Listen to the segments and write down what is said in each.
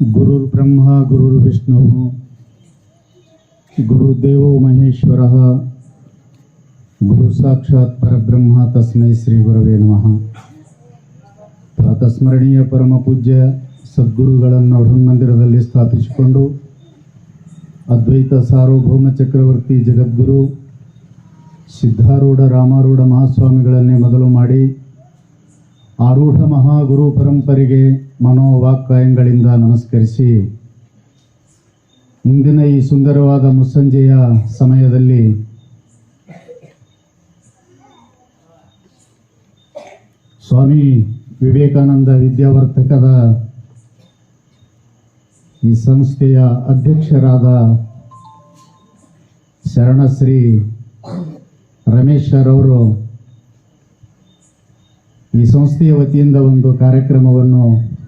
ಗುರುರ್ ಬ್ರಹ್ಮ ಗುರುರ್ ವಿಷ್ಣು ಗುರುದೇವೋ ಮಹೇಶ್ವರ ಗುರು ಸಾಕ್ಷಾತ್ ಪರಬ್ರಹ್ಮ ತಸ್ಮೈ ಶ್ರೀ ಗುರವೇ ನಮಃ ಪ್ರಾತಸ್ಮರಣೀಯ ಪರಮ ಪೂಜ್ಯ ಸದ್ಗುರುಗಳನ್ನು ಹೃನ್ಮಂದಿರದಲ್ಲಿ ಸ್ಥಾಪಿಸಿಕೊಂಡು ಅದ್ವೈತ ಸಾರ್ವಭೌಮ ಚಕ್ರವರ್ತಿ ಜಗದ್ಗುರು ಸಿದ್ಧಾರೂಢ ರಾಮಾರೂಢ ಮಹಾಸ್ವಾಮಿಗಳನ್ನೇ ಮೊದಲು ಮಾಡಿ ಆರೂಢ ಮಹಾಗುರು ಪರಂಪರೆಗೆ ಮನೋವಾಕ್ಕಾಯಗಳಿಂದ ನಮಸ್ಕರಿಸಿ, ಇಂದಿನ ಈ ಸುಂದರವಾದ ಮುಸ್ಸಂಜೆಯ ಸಮಯದಲ್ಲಿ ಸ್ವಾಮಿ ವಿವೇಕಾನಂದ ವಿದ್ಯಾವರ್ತಕದ ಈ ಸಂಸ್ಥೆಯ ಅಧ್ಯಕ್ಷರಾದ ಶರಣಶ್ರೀ ರಮೇಶ್ ಅವರು ಈ ಸಂಸ್ಥೆಯ ವತಿಯಿಂದ ಒಂದು ಕಾರ್ಯಕ್ರಮವನ್ನು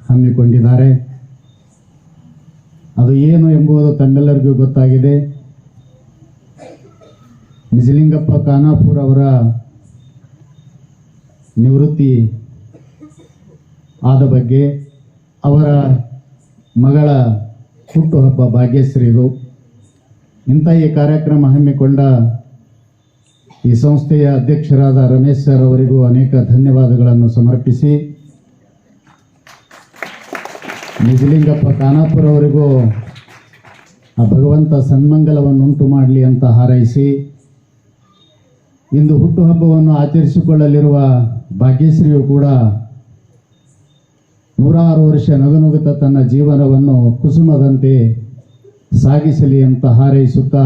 ಹಮ್ಮಿಕೊಂಡಿದ್ದಾರೆ. ಅದು ಏನು ಎಂಬುದು ತಮ್ಮೆಲ್ಲರಿಗೂ ಗೊತ್ತಾಗಿದೆ. ನಿಜಲಿಂಗಪ್ಪ ಖಾನಾಪುರ್ ಅವರ ನಿವೃತ್ತಿ ಆದ ಬಗ್ಗೆ ಅವರ ಮಗಳ ಹುಟ್ಟುಹಬ್ಬ ಭಾಗ್ಯಶ್ರೀದು. ಇಂಥ ಈ ಕಾರ್ಯಕ್ರಮ ಹಮ್ಮಿಕೊಂಡ ಈ ಸಂಸ್ಥೆಯ ಅಧ್ಯಕ್ಷರಾದ ರಮೇಶ್ ಸರ್ ಅವರಿಗೂ ಅನೇಕ ಧನ್ಯವಾದಗಳನ್ನು ಸಮರ್ಪಿಸಿ. ನಿಜಲಿಂಗಪ್ಪ ಖಾನಾಪುರ ಅವರಿಗೂ ಆ ಭಗವಂತ ಸನ್ಮಂಗಲವನ್ನುಂಟು ಮಾಡಲಿ ಅಂತ ಹಾರೈಸಿ, ಇಂದು ಹುಟ್ಟುಹಬ್ಬವನ್ನು ಆಚರಿಸಿಕೊಳ್ಳಲಿರುವ ಭಾಗ್ಯಶ್ರೀಯು ಕೂಡ ನೂರಾರು ವರ್ಷ ನಗನುಗುತ್ತ ತನ್ನ ಜೀವನವನ್ನು ಕುಸುಮದಂತೆ ಸಾಗಿಸಲಿ ಅಂತ ಹಾರೈಸುತ್ತಾ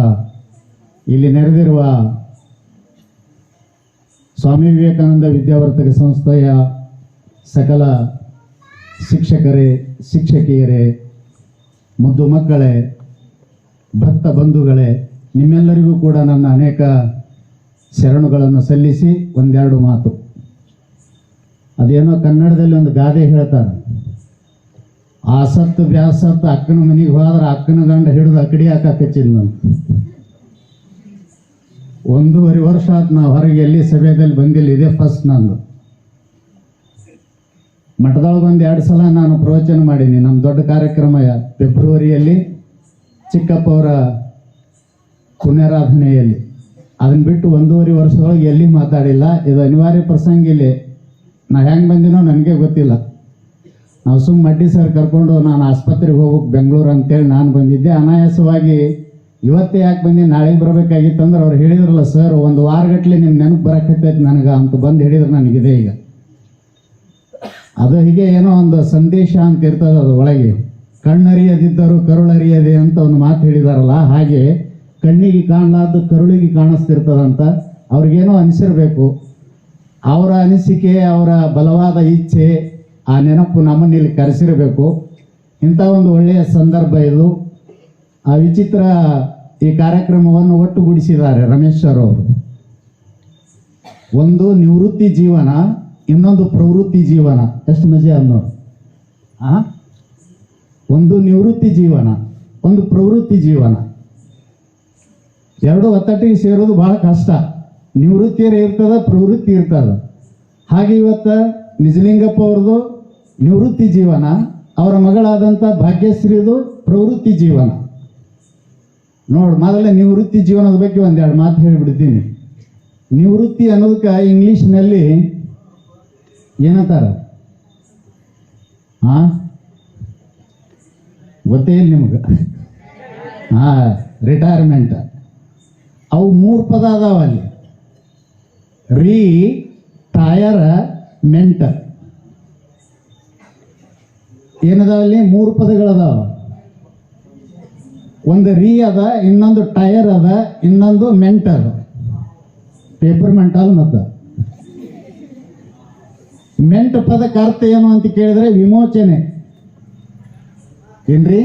ಇಲ್ಲಿ ನೆರೆದಿರುವ ಸ್ವಾಮಿ ವಿವೇಕಾನಂದ ವಿದ್ಯಾವರ್ತಕ ಸಂಸ್ಥೆಯ ಸಕಲ ಶಿಕ್ಷಕರೇ, ಶಿಕ್ಷಕಿಯರೇ, ಮುದ್ದು ಮಕ್ಕಳೇ, ಭಕ್ತ ಬಂಧುಗಳೇ, ನಿಮ್ಮೆಲ್ಲರಿಗೂ ಕೂಡ ನನ್ನ ಅನೇಕ ಶರಣುಗಳನ್ನು ಸಲ್ಲಿಸಿ ಒಂದೆರಡು ಮಾತು. ಅದೇನೋ ಕನ್ನಡದಲ್ಲಿ ಒಂದು ಗಾದೆ ಹೇಳ್ತಾರೆ. ಆಸತ್ತು ಬ್ಯಾಸತ್ತು ಅಕ್ಕನ ಮನೆಗೆ ಹೋದ್ರೆ ಅಕ್ಕನ ಗಂಡ ಹಿಡಿದು ಅಕಡಿ ಹಾಕಚ್ಚಿಲ್ಲ ಒಂದೂವರೆ ವರ್ಷ ಆಯ್ತು ನಾವು ಹೊರಗೆ ಎಲ್ಲಿ ಸಭೆಯಲ್ಲಿ ಬಂದಿಲ್ಲ, ಇದೇ ಫಸ್ಟ್ ನಂದು. ಮಠದೊಳಗೆ ಒಂದು ಎರಡು ಸಲ ನಾನು ಪ್ರವಚನ ಮಾಡೀನಿ. ನಮ್ಮ ದೊಡ್ಡ ಕಾರ್ಯಕ್ರಮ ಫೆಬ್ರವರಿಯಲ್ಲಿ ಚಿಕ್ಕಪ್ಪ ಅವರ ಪುಣ್ಯಾರಾಧನೆಯಲ್ಲಿ. ಅದನ್ನು ಬಿಟ್ಟು ಒಂದೂವರೆ ವರ್ಷದೊಳಗೆ ಎಲ್ಲಿ ಮಾತಾಡಿಲ್ಲ. ಇದು ಅನಿವಾರ್ಯ ಪ್ರಸಂಗ ಇಲ್ಲಿ. ನಾ ಹೆಂಗೆ ಬಂದಿನೋ ನನಗೆ ಗೊತ್ತಿಲ್ಲ. ನಾವು ಸುಮ್ಮ ಮಡ್ಡಿ ಸರ್ ಕರ್ಕೊಂಡು ನಾನು ಆಸ್ಪತ್ರೆಗೆ ಹೋಗ್ಬೇಕು, ಬೆಂಗಳೂರು ಅಂತೇಳಿ ನಾನು ಬಂದಿದ್ದೆ. ಅನಾಯಾಸವಾಗಿ ಇವತ್ತೇ ಯಾಕೆ ಬಂದಿ? ನಾಳೆಗೆ ಬರಬೇಕಾಗಿತ್ತಂದ್ರೆ ಅವ್ರು ಹೇಳಿದ್ರಲ್ಲ, ಸರ್, ಒಂದು ವಾರಗಟ್ಲೆ ನಿಮ್ಮ ನೆನಪು ಬರಕತ್ತೈತೆ ನನಗೆ ಅಂತ ಬಂದು ಹೇಳಿದ್ರು ನನಗಿದೆ ಈಗ. ಅದು ಹೀಗೆ ಏನೋ ಒಂದು ಸಂದೇಶ ಅಂತ ಇರ್ತದೆ ಅದು ಒಳಗೆ. ಕಣ್ಣರಿಯದಿದ್ದರು ಕರುಳರಿಯದೆ ಅಂತ ಒಂದು ಮಾತು ಹೇಳಿದಾರಲ್ಲ, ಹಾಗೆ ಕಣ್ಣಿಗೆ ಕಾಣಲಾದ್ದು ಕರುಳಿಗೆ ಕಾಣಿಸ್ತಿರ್ತದಂತ ಅವ್ರಿಗೇನೋ ಅನಿಸಿರ್ಬೇಕು. ಅವರ ಅನಿಸಿಕೆ, ಅವರ ಬಲವಾದ ಇಚ್ಛೆ ಆ ನೆನಪು ನಮ್ಮನ್ನು ಇಲ್ಲಿ ಕರೆಸಿರಬೇಕು. ಇಂಥ ಒಂದು ಒಳ್ಳೆಯ ಸಂದರ್ಭ ಇದು. ಆ ವಿಚಿತ್ರ ಈ ಕಾರ್ಯಕ್ರಮವನ್ನು ಒಟ್ಟುಗೂಡಿಸಿದ್ದಾರೆ ರಮೇಶ್ ಸರ್ ಅವರು. ಒಂದು ನಿವೃತ್ತಿ ಜೀವನ, ಇನ್ನೊಂದು ಪ್ರವೃತ್ತಿ ಜೀವನ. ಎಷ್ಟು ಮಜೆ ಅದ್ ಆ? ಒಂದು ನಿವೃತ್ತಿ ಜೀವನ, ಒಂದು ಪ್ರವೃತ್ತಿ ಜೀವನ. ಎರಡು ಒತ್ತಟ್ಟಿಗೆ ಸೇರೋದು ಬಹಳ ಕಷ್ಟ. ನಿವೃತ್ತಿಯರೇ ಇರ್ತದ, ಪ್ರವೃತ್ತಿ ಇರ್ತದ. ಹಾಗೆ ಇವತ್ತು ನಿಜಲಿಂಗಪ್ಪ ಅವ್ರದ್ದು ನಿವೃತ್ತಿ ಜೀವನ, ಅವರ ಮಗಳಾದಂಥ ಭಾಗ್ಯಶ್ರೀದು ಪ್ರವೃತ್ತಿ ಜೀವನ. ನೋಡು, ಮೊದಲೇ ನಿವೃತ್ತಿ ಜೀವನದ ಬಗ್ಗೆ ಒಂದೆರಡು ಮಾತು ಹೇಳಿಬಿಡ್ತೀನಿ. ನಿವೃತ್ತಿ ಅನ್ನೋದಕ್ಕೆ ಇಂಗ್ಲೀಷ್ನಲ್ಲಿ ಏನಂತಾರೆ? ಹಾ ಗೊತ್ತೇ ಇಲ್ಲ ನಿಮಗೆ. ಹಾ ರಿಟೈರ್ಮೆಂಟ್ ಅವು ಮೂರು ಪದ ಅದಾವ ಅಲ್ಲಿ. ರೀ, ಟಯರ್, ಮೆಂಟ್. ಏನದಾವ ಅಲ್ಲಿ? ಮೂರು ಪದಗಳದಾವ. ಒಂದು ರೀ ಅದ, ಇನ್ನೊಂದು ಟೈರ್ ಅದ, ಇನ್ನೊಂದು ಮೆಂಟಲ್ ಪೇಪರ್ ಮೆಂಟಲ್ ಮತ್ತು ಮೆಂಟ್ ಪದಕ್ಕೆ ಅರ್ಥ ಏನು ಅಂತ ಕೇಳಿದ್ರೆ ವಿಮೋಚನೆ. ಏನ್ರಿ?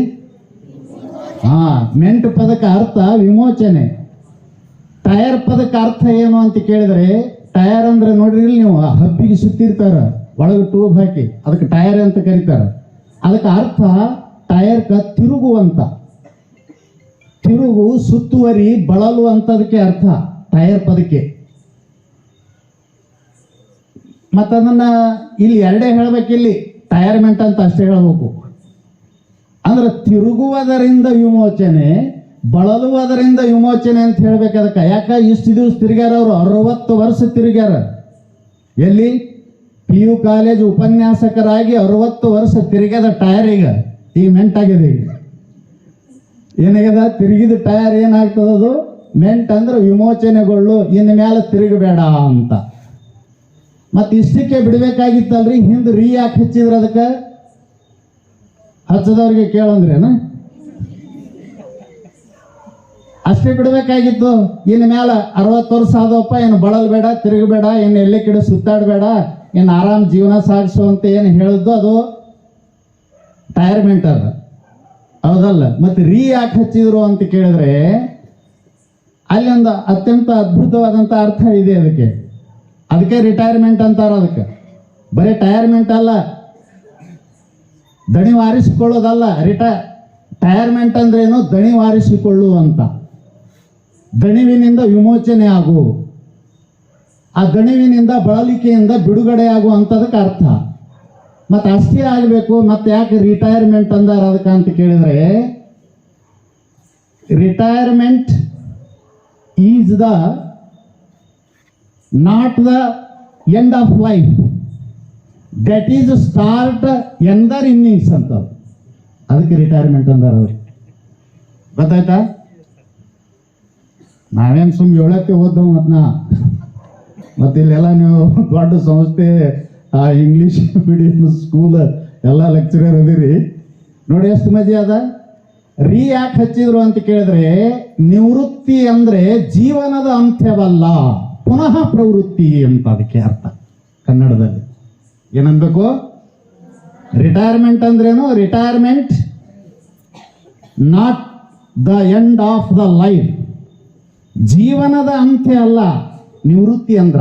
ಹಾ, ಮೆಂಟ್ ಪದಕ್ಕೆ ಅರ್ಥ ವಿಮೋಚನೆ. ಟಯರ್ ಪದಕ್ಕೆ ಅರ್ಥ ಏನು ಅಂತ ಕೇಳಿದ್ರೆ ಟಯರ್ ಅಂದ್ರೆ ನೋಡ್ರಿ ನೀವು ಹಬ್ಬಿಗೆ ಸುತ್ತಿರ್ತಾರ, ಒಳಗೆ ಟ್ಯೂಬ್ ಹಾಕಿ, ಅದಕ್ಕೆ ಟಯರ್ ಅಂತ ಕರೀತಾರ. ಅದಕ್ಕೆ ಅರ್ಥ ಟಯರ್ ಕ ತಿರುಗು ಸುತ್ತುವರಿ ಬಳಲು ಅಂತದಕ್ಕೆ ಅರ್ಥ ಟಯರ್ ಪದಕ್ಕೆ. ಮತ್ತದನ್ನ ಇಲ್ಲಿ ಎರಡೇ ಹೇಳ್ಬೇಕಿಲ್ಲಿ ಟೈರ್ಮೆಂಟ್ ಅಂತ ಅಷ್ಟೇ ಹೇಳಬೇಕು. ಅಂದ್ರೆ ತಿರುಗುವುದರಿಂದ ವಿಮೋಚನೆ, ಬಳಲುವುದರಿಂದ ವಿಮೋಚನೆ ಅಂತ ಹೇಳ್ಬೇಕು ಅದಕ್ಕೆ. ಯಾಕ? ಇಷ್ಟು ದಿವಸ ತಿರುಗ್ಯಾರ ಅವರು, ಅರವತ್ತು ವರ್ಷ ತಿರುಗ್ಯಾರ. ಎಲ್ಲಿ? ಪಿ ಯು ಕಾಲೇಜ್ ಉಪನ್ಯಾಸಕರಾಗಿ ಅರವತ್ತು ವರ್ಷ ತಿರುಗ್ಯದ ಟೈರ್ ಈಗ, ಈ ಮೆಂಟಾಗಿದೆ ಈಗ. ಏನಾಗ್ಯದ? ತಿರುಗಿದ ಟೈರ್ ಏನಾಗ್ತದದು ಮೆಂಟ್ ಅಂದ್ರೆ ವಿಮೋಚನೆಗೊಳ್ಳು ಇನ್ನು ಮೇಲೆ ತಿರುಗಬೇಡ ಅಂತ. ಮತ್ತೆ ಇಷ್ಟಕ್ಕೆ ಬಿಡ್ಬೇಕಾಗಿತ್ತಲ್ರಿ? ಹಿಂದೆ ರೀ ಯಾಕೆ ಹಚ್ಚಿದ್ರ ಅದಕ್ಕೆ? ಹಚ್ಚದವ್ರಿಗೆ ಕೇಳಂದ್ರೇನ? ಅಷ್ಟೇ ಬಿಡ್ಬೇಕಾಗಿತ್ತು. ಇನ್ನು ಮೇಲೆ ಅರವತ್ತು ವರ್ಷ ಆದವಪ್ಪ ಏನು ಬಳಲ್ಬೇಡ, ತಿರುಗಬೇಡ ಏನು ಎಲ್ಲೇ ಕಡೆ ಸುತ್ತಾಡಬೇಡ ಏನು ಆರಾಮ್ ಜೀವನ ಸಾಗಿಸು ಅಂತ ಏನು ಹೇಳಿದ್ದು ಅದು? ಟೈರ್ಮೆಂಟ್ ಅದ. ಹೌದಲ್ಲ? ಮತ್ತೆ ರೀ ಯಾಕೆ ಹಚ್ಚಿದ್ರು ಅಂತ ಕೇಳಿದ್ರೆ ಅಲ್ಲಿ ಒಂದು ಅತ್ಯಂತ ಅದ್ಭುತವಾದಂಥ ಅರ್ಥ ಇದೆ ಅದಕ್ಕೆ. ಅದಕ್ಕೆ ರಿಟೈರ್ಮೆಂಟ್ ಅಂತಾರ ಅದಕ್ಕೆ. ಬರೀ ಟೈರ್ಮೆಂಟ್ ಅಲ್ಲ ದಣಿ ವಾರಿಸಿಕೊಳ್ಳೋದಲ್ಲ ರಿಟೈರ್ ಟೈರ್ಮೆಂಟ್ ಅಂದ್ರೇನು ದಣಿ ವಾರಿಸಿಕೊಳ್ಳು ಅಂತ. ದಣಿವಿನಿಂದ ವಿಮೋಚನೆ ಆಗು. ಆ ದಣಿವಿನಿಂದ ಬಳಲಿಕೆಯಿಂದ ಬಿಡುಗಡೆ ಆಗುವಂಥದಕ್ಕೆ ಅರ್ಥ. ಮತ್ತೆ ಅಷ್ಟೇ ಆಗಬೇಕು, ಮತ್ತೆ ಯಾಕೆ ರಿಟೈರ್ಮೆಂಟ್ ಅಂದಾರ ಅದಕ್ಕೆ ಅಂತ ಕೇಳಿದ್ರೆ retirement is the not the end of life that is start another innings ಅಂತ. ಅದಕ್ಕೆ ರಿಟೈರ್ಮೆಂಟ್ ಅಂದಾರ ಅವ್ರು. ಗೊತ್ತಾಯ್ತಾ? ನಾವೇನು ಸುಮ್ಮನೆ ಹೇಳಕ್ಕೆ ನಾ ಮತ್ತೆ ಇಲ್ಲೆಲ್ಲ ನೀವು ದೊಡ್ಡ ಸಂಸ್ಥೆ ಆ ಇಂಗ್ಲಿಷ್ ಮೀಡಿಯಂ ಸ್ಕೂಲ್ ಎಲ್ಲ ಲೆಕ್ಚರರ್ ಅದಿರಿ ನೋಡಿ ಎಷ್ಟು ಮಜೆ ಅದ. ರೀ ಯಾಕೆ ಹಚ್ಚಿದ್ರು ಅಂತ ಕೇಳಿದ್ರೆ, ನಿವೃತ್ತಿ ಅಂದ್ರೆ ಜೀವನದ ಅಂತ್ಯವಲ್ಲ, ಪುನಃ ಪ್ರವೃತ್ತಿ ಅಂತ ಅದಕ್ಕೆ ಅರ್ಥ. ಕನ್ನಡದಲ್ಲಿ. ಏನನ್ಬೇಕು? ರಿಟೈರ್ಮೆಂಟ್ ಅಂದ್ರೇನು? Retirement not the end of the life ಜೀವನದ ಅಂತ್ಯ ಅಲ್ಲ, ನಿವೃತ್ತಿ ಅಂದ್ರ.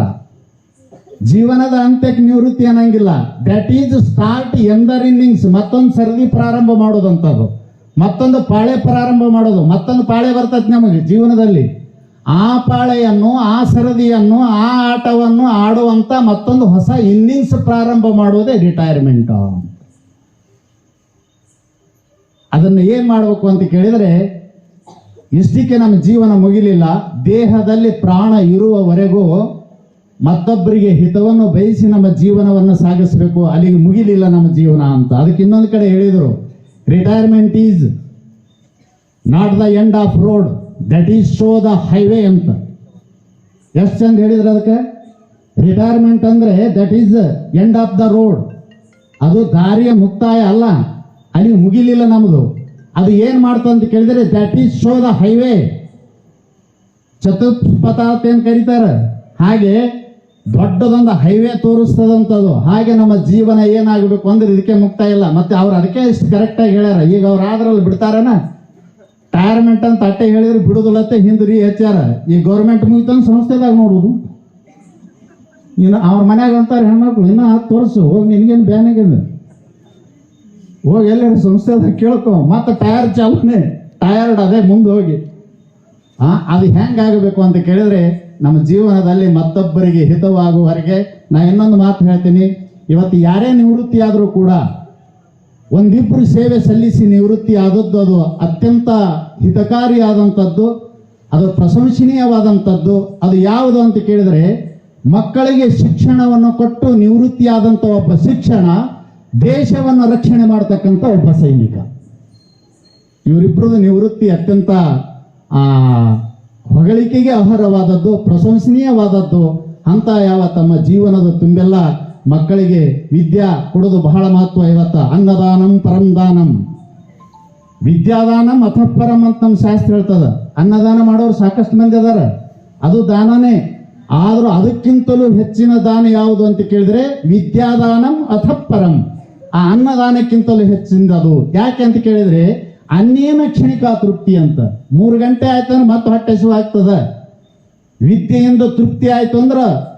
ಜೀವನದ ಅಂತ್ಯಕ್ಕೆ ನಿವೃತ್ತಿ ಅನ್ನಂಗಿಲ್ಲ. That is start another innings ಮತ್ತೊಂದು ಸರದಿ ಪ್ರಾರಂಭ ಮಾಡೋದಂಥದ್ದು ಮತ್ತೊಂದು ಪಾಳೆ ಪ್ರಾರಂಭ ಮಾಡೋದು. ಮತ್ತೊಂದು ಪಾಳೆ ಬರ್ತದೆ ನಮಗೆ ಜೀವನದಲ್ಲಿ. ಆ ಪಾಳೆಯನ್ನು, ಆ ಸರದಿಯನ್ನು, ಆ ಆಟವನ್ನು ಆಡುವಂತ ಮತ್ತೊಂದು ಹೊಸ ಇನ್ನಿಂಗ್ಸ್ ಪ್ರಾರಂಭ ಮಾಡುವುದೇ ರಿಟೈರ್ಮೆಂಟ್ ಅದನ್ನು ಏನ್ ಮಾಡಬೇಕು ಅಂತ ಕೇಳಿದರೆ ಇಷ್ಟಕ್ಕೆ ನಮ್ಮ ಜೀವನ ಮುಗಿಲಿಲ್ಲ. ದೇಹದಲ್ಲಿ ಪ್ರಾಣ ಇರುವವರೆಗೂ ಮತ್ತೊಬ್ಬರಿಗೆ ಹಿತವನ್ನು ಬಯಸಿ ನಮ್ಮ ಜೀವನವನ್ನು ಸಾಗಿಸಬೇಕು, ಅಲ್ಲಿಗೆ ಮುಗಿಲಿಲ್ಲ ನಮ್ಮ ಜೀವನ ಅಂತ. ಅದಕ್ಕೆ ಇನ್ನೊಂದು ಕಡೆ ಹೇಳಿದರು retirement is not the end of road that is show the highway ಅಂತ. ಎಷ್ಟು ಚಂದ ಹೇಳಿದ್ರು ಅದಕ್ಕೆ? ರಿಟೈರ್ಮೆಂಟ್ ಅಂದರೆ that is end of the road ಅದು ದಾರಿಯ ಮುಕ್ತಾಯ ಅಲ್ಲ ಅಲ್ಲಿ ಮುಗಿಲಿಲ್ಲ ನಮ್ಮದು ಅದು ಏನ್ ಮಾಡ್ತಂತ ಕೇಳಿದ್ರೆ that is show the highway ಚತುಷ್ಪಥ ಅಂತ ಏನು ಕರೀತಾರೆ? ಹಾಗೆ ದೊಡ್ಡದೊಂದು ಹೈವೇ ತೋರಿಸ್ತದಂತದು. ಹಾಗೆ ನಮ್ಮ ಜೀವನ ಏನಾಗಬೇಕು ಅಂದ್ರೆ ಇದಕ್ಕೆ ಮುಕ್ತಾಯ ಇಲ್ಲ. ಮತ್ತೆ ಅವ್ರು ಅದಕ್ಕೆ ಇಷ್ಟು ಕರೆಕ್ಟಾಗಿ ಹೇಳ್ಯಾರ. ಈಗ ಅವ್ರು ಆದ್ರಲ್ಲಿ ಬಿಡ್ತಾರನ? ಟೈರ್ಮೆಂಟ್ ಅಂತ ಅಟ್ಟೆ ಹೇಳಿದ್ರೆ ಬಿಡುದಿಲ್ಲತ್ತೆ ಹಿಂದ್ರಿ ಹೆಚ್ಚಾರ ಈ ಗೌರ್ಮೆಂಟ್ ಮುಗಿತಂದು ಸಂಸ್ಥೆದಾಗ ನೋಡುದು. ಇನ್ನು ಅವ್ರ ಮನ್ಯಾಗ ಅಂತಾರೆ ಹೆಣ್ಮಕ್ಳು, ಇನ್ನ ಹತ್ತು ಹೋಗಿ ನಿನ್ಗೇನು ಬ್ಯಾನಾಗಿದೆ ಹೋಗಿ ಎಲ್ಲ ಸಂಸ್ಥೆದಾಗ ಕೇಳ್ಕೊ. ಮತ್ತೆ ಟೈರ್ ಚಾಲನೆ ಟಯರ್ಡ್ ಅದೇ ಮುಂದೆ ಹೋಗಿ. ಆ, ಅದು ಹೆಂಗಾಗಬೇಕು ಅಂತ ಕೇಳಿದ್ರೆ ನಮ್ಮ ಜೀವನದಲ್ಲಿ ಮತ್ತೊಬ್ಬರಿಗೆ ಹಿತವಾಗುವವರೆಗೆ ನಾ ಇನ್ನೊಂದು ಮಾತು ಹೇಳ್ತೀನಿ. ಇವತ್ತು ಯಾರೇ ನಿವೃತ್ತಿ ಆದರೂ ಕೂಡ ಒಂದಿಬ್ಬರು ಸೇವೆ ಸಲ್ಲಿಸಿ ನಿವೃತ್ತಿ ಆದದ್ದು ಅದು ಅತ್ಯಂತ ಹಿತಕಾರಿಯಾದಂಥದ್ದು, ಅದು ಪ್ರಶಂಸನೀಯವಾದಂಥದ್ದು. ಅದು ಯಾವುದು ಅಂತ ಕೇಳಿದರೆ, ಮಕ್ಕಳಿಗೆ ಶಿಕ್ಷಣವನ್ನು ಕೊಟ್ಟು ನಿವೃತ್ತಿಯಾದಂಥ ಒಬ್ಬ ಶಿಕ್ಷಣ ದೇಶವನ್ನು ರಕ್ಷಣೆ ಮಾಡತಕ್ಕಂಥ ಒಬ್ಬ ಸೈನಿಕ. ಇವರಿಬ್ಬರದು ನಿವೃತ್ತಿ ಅತ್ಯಂತ ಹೊಗಳಿಕೆಗೆ ಅರ್ಹವಾದದ್ದು ಪ್ರಶಂಸನೀಯವಾದದ್ದು, ಅಂತ ಯಾವ ತಮ್ಮ ಜೀವನದ ತುಂಬೆಲ್ಲ. ಮಕ್ಕಳಿಗೆ ವಿದ್ಯಾ ಕೊಡೋದು ಬಹಳ ಮಹತ್ವ ಇವತ್ತ. ಅನ್ನದಾನಂ ಪರಂದಾನಂ ವಿದ್ಯಾದಾನಂ ಅಥಪರಂ ಅಂತ ನಮ್ಮ ಶಾಸ್ತ್ರ ಹೇಳ್ತದ. ಅನ್ನದಾನ ಮಾಡೋರು ಸಾಕಷ್ಟು ಮಂದಿ ಅದಾರ. ಅದು ದಾನನೇ. ಆದರೂ ಅದಕ್ಕಿಂತಲೂ ಹೆಚ್ಚಿನ ದಾನ ಯಾವುದು ಅಂತ ಕೇಳಿದ್ರೆ ವಿದ್ಯಾದಾನಂ ಅಥಪರಂ ಆ ಅನ್ನದಾನಕ್ಕಿಂತಲೂ ಹೆಚ್ಚಿನದು. ಯಾಕೆ ಅಂತ ಕೇಳಿದ್ರೆ ಅನ್ನೇನ ಕ್ಷಣಿಕ ತೃಪ್ತಿ ಅಂತ. ಮೂರು ಗಂಟೆ ಆಯ್ತಂದ್ರೆ ಮತ್ತೆ ಹೊಟ್ಟೆ ಆಗ್ತದ. ವಿದ್ಯೆಯಿಂದ ತೃಪ್ತಿ ಆಯ್ತು ಅಂದ್ರೆ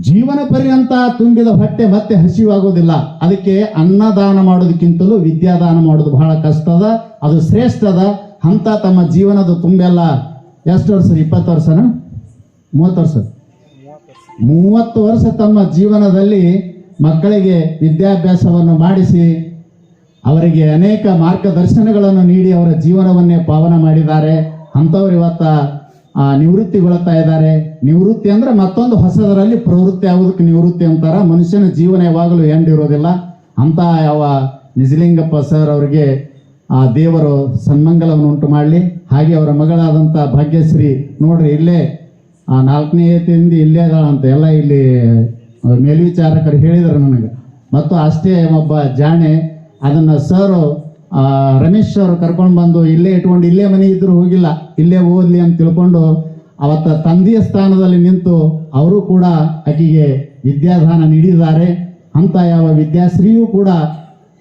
ಜೀವನ ಪರ್ಯಂತ ತುಂಬಿದ ಹೊಟ್ಟೆ ಮತ್ತೆ ಹಸಿವಾಗೋದಿಲ್ಲ. ಅದಕ್ಕೆ ಅನ್ನದಾನ ಮಾಡೋದಕ್ಕಿಂತಲೂ ವಿದ್ಯಾದಾನ ಮಾಡೋದು ಬಹಳ ಕಷ್ಟ ಅದ. ಅದು ಶ್ರೇಷ್ಠ ಅದ. ಅಂತ ತಮ್ಮ ಜೀವನದ ತುಂಬೆಲ್ಲ ಎಷ್ಟು ವರ್ಷ, ಇಪ್ಪತ್ತು ವರ್ಷನ? ಮೂವತ್ತು ವರ್ಷ? ಮೂವತ್ತು ವರ್ಷ ತಮ್ಮ ಜೀವನದಲ್ಲಿ ಮಕ್ಕಳಿಗೆ ವಿದ್ಯಾಭ್ಯಾಸವನ್ನು ಮಾಡಿಸಿ ಅವರಿಗೆ ಅನೇಕ ಮಾರ್ಗದರ್ಶನಗಳನ್ನು ನೀಡಿ ಅವರ ಜೀವನವನ್ನೇ ಪಾವನ ಮಾಡಿದ್ದಾರೆ. ಅಂಥವ್ರು ಇವತ್ತ ನಿವೃತ್ತಿಗೊಳ್ತಾ ಇದ್ದಾರೆ. ನಿವೃತ್ತಿ ಅಂದ್ರೆ ಮತ್ತೊಂದು ಹೊಸದರಲ್ಲಿ ಪ್ರವೃತ್ತಿ ಆಗೋದಕ್ಕೆ ನಿವೃತ್ತಿ ಅಂತಾರ. ಮನುಷ್ಯನ ಜೀವನ ಯಾವಾಗಲೂ ಎಂಡ್ ಇರೋದಿಲ್ಲ. ಅಂತ ಯಾವ ನಿಜಲಿಂಗಪ್ಪ ಸರ್ ಅವರಿಗೆ, ಆ, ದೇವರು ಸನ್ಮಂಗಲವನ್ನು ಉಂಟು ಮಾಡಲಿ. ಹಾಗೆ ಅವರ ಮಗಳಾದಂಥ ಭಾಗ್ಯಶ್ರೀ ನೋಡ್ರಿ, ಇಲ್ಲೇ, ಆ, ನಾಲ್ಕನೇ ತಿಂದು ಇಲ್ಲೇ ಅಂತ ಎಲ್ಲ ಇಲ್ಲಿ ಮೇಲ್ವಿಚಾರಕರು ಹೇಳಿದರು ನನಗೆ. ಮತ್ತು ಅಷ್ಟೇ ಒಬ್ಬ ಜಾಣೆ ಅದನ್ನು ಸರ್ ರಮೇಶ್ ಅವರು ಕರ್ಕೊಂಡು ಬಂದು ಇಲ್ಲೇ ಇಟ್ಕೊಂಡು ಇಲ್ಲೇ ಮನೆ ಇದ್ದರೂ ಹೋಗಿಲ್ಲ, ಇಲ್ಲೇ ಓದ್ಲಿ ಅಂತ ತಿಳ್ಕೊಂಡು ಅವತ್ತ ತಂದೆಯ ಸ್ಥಾನದಲ್ಲಿ ನಿಂತು ಅವರು ಕೂಡ ಆಕೆಗೆ ವಿದ್ಯಾದಾನ ನೀಡಿದ್ದಾರೆ. ಅಂತ ಯಾವ ವಿದ್ಯಾಶ್ರೀಯೂ ಕೂಡ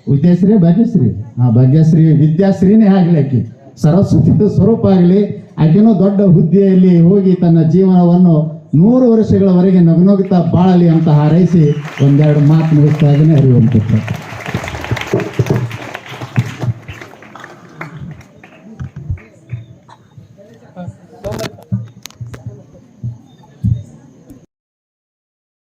ವಿದ್ಯಾಶ್ರೀ ಭಾಗ್ಯಶ್ರೀ? ಆ, ಭಾಗ್ಯಶ್ರೀ ವಿದ್ಯಾಶ್ರೀನೇ ಆಗಲಿ ಆಕೆ ಸರಸ್ವತಿ ಸ್ವರೂಪ ಆಗಲಿ ಆಕೆನೂ ದೊಡ್ಡ ಹುದ್ದೆಯಲ್ಲಿ ಹೋಗಿ ತನ್ನ ಜೀವನವನ್ನು ನೂರು ವರ್ಷಗಳವರೆಗೆ ನಗುನಗುತ್ತಾ ಬಾಳಲಿ ಅಂತ ಹಾರೈಸಿ ಒಂದೆರಡು ಮಾತು ಮುಗಿಸ್ತಾ ಇದ್ದೀನಿ. ಅರಿವಂತಿತ್ತು